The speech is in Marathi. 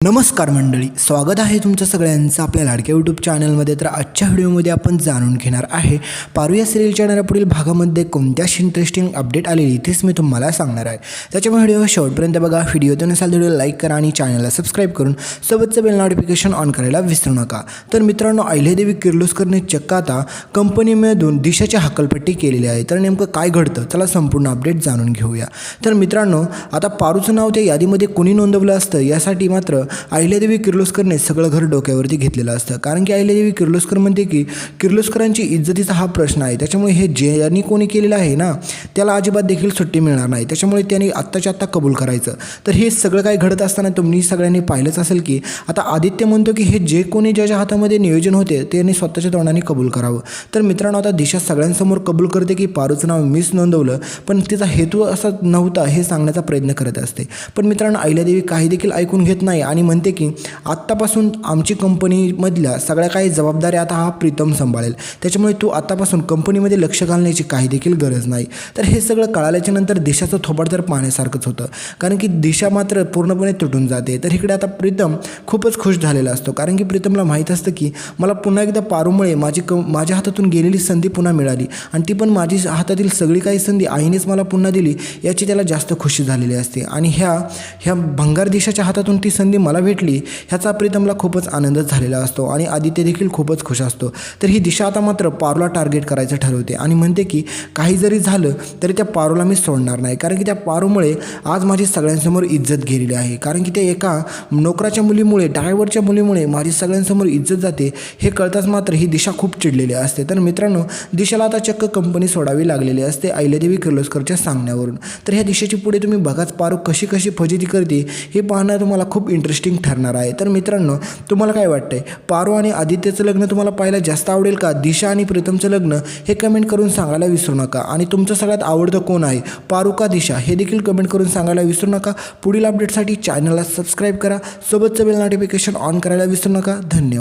नमस्कार मंडळी स्वागत आहे तुमचं सगळ्यांचं आपल्या लाडक्या यूट्यूब चॅनलमध्ये तर आजच्या व्हिडिओमध्ये आपण जाणून घेणार आहे पारू या सिरियलच्या येणाऱ्या पुढील भागामध्ये कोणत्याशी इंटरेस्टिंग अपडेट आलेली तेच मी तुम्हाला सांगणार आहे. त्याच्यामुळे व्हिडिओ शेवटपर्यंत बघा व्हिडिओ तर नसाल व्हिडिओ लाईक करा आणि चॅनलला सबस्क्राईब करून सोबतचं बेल नोटिफिकेशन ऑन करायला विसरू नका. तर मित्रांनो अहिल्यादेवी किर्लोस्करने चक्क आता कंपनीमधून दिशाची हकलपट्टी केलेली आहे तर नेमकं काय घडतं? चला संपूर्ण अपडेट जाणून घेऊया. तर मित्रांनो आता पारूचं नाव त्या यादीमध्ये कोणी नोंदवलं असतं? यासाठी मात्र अहिल्यादेवी किर्लोस्करने सगळं घर डोक्यावरती घेतलेलं असतं. कारण की अहिल्यादेवी किर्लोस्कर म्हणते की किर्लोस्करांची इज्जतीचा हा प्रश्न आहे. त्याच्यामुळे हे ज्यांनी कोणी केलेलं आहे ना त्याला अजिबात देखील सुट्टी मिळणार नाही. त्याच्यामुळे त्यांनी आत्ताच्या आत्ता कबूल करायचं. तर हे सगळं काय घडत असताना तुम्ही सगळ्यांनी पाहिलंच असेल की आता आदित्य म्हणतो की हे जे कोणी ज्याच्या हातामध्ये नियोजन होते त्यांनी स्वतःच्या तोंडाने कबूल करावं. तर मित्रांनो आता दिशा सगळ्यांसमोर कबूल करते की पारूचं नाव मीच नोंदवलं पण तिचा हेतू असा नव्हता हे सांगण्याचा प्रयत्न करत असते. पण मित्रांनो अहिल्यादेवी काही देखील ऐकून घेत नाही आणि आणि म्हणते की आत्तापासून आमची कंपनीमधल्या सगळ्या काही जबाबदाऱ्या आता हा प्रीतम सांभाळेल. त्याच्यामुळे तू आत्तापासून कंपनीमध्ये लक्ष घालण्याची काही देखील गरज नाही. तर हे सगळं कळाल्याच्या नंतर देशाचं थोबाड तर पाहण्यासारखंच होतं. कारण की दिशा मात्र पूर्णपणे तुटून जाते. तर इकडे आता प्रीतम खूपच खुश झालेला असतो. कारण की प्रीतमला माहीत असतं की मला पुन्हा एकदा पारूमुळे माझी क माझ्या हातातून गेलेली संधी पुन्हा मिळाली. आणि ती पण माझी हातातील सगळी काही संधी आईनेच मला पुन्हा दिली याची त्याला जास्त खुशी झालेली असते. आणि ह्या ह्या भंगार देशाच्या हातातून ती संधी मला भेटली ह्याचा प्रीतमला खूपच आनंद झालेला असतो आणि आदित्य देखील खूपच खुश असतो. तर ही दिशा आता मात्र पारूला टार्गेट करायचं ठरवते आणि म्हणते की काही जरी झालं तरी त्या पारूला मी सोडणार नाही. कारण की त्या पारूमुळे आज माझी सगळ्यांसमोर इज्जत गेलेली आहे. कारण की त्या एका नोकराच्या मुलीमुळे ड्रायव्हरच्या मुलीमुळे माझी सगळ्यांसमोर इज्जत जाते हे कळताच मात्र ही दिशा खूप चिडलेली असते. तर मित्रांनो दिशाला आता चक्क कंपनी सोडावी लागलेली असते अहिल्यादेवी किर्लोस्करच्या सांगण्यावरून. तर ह्या दिशेची पुढे तुम्ही बघाच पारू कशी कशी फजिती करते हे पाहणं तुम्हाला खूप इंटरेस्ट इंटरेस्टिंग ठरणार आहे. तर मित्रांनो तुम्हाला काय वाटतंय? पारू आणि आदित्यचं लग्न तुम्हाला पाहायला जास्त आवडेल का? दिशा आणि प्रीतमचं लग्न हे कमेंट करून सांगायला विसरू नका. आणि तुमचं सगळ्यात आवडतं कोण आहे? पारू का दिशा? हे देखील कमेंट करून सांगायला विसरू नका. पुढील अपडेटसाठी चॅनलला सबस्क्राईब करा. सोबतचं बेल नोटिफिकेशन ऑन करायला विसरू नका. धन्यवाद.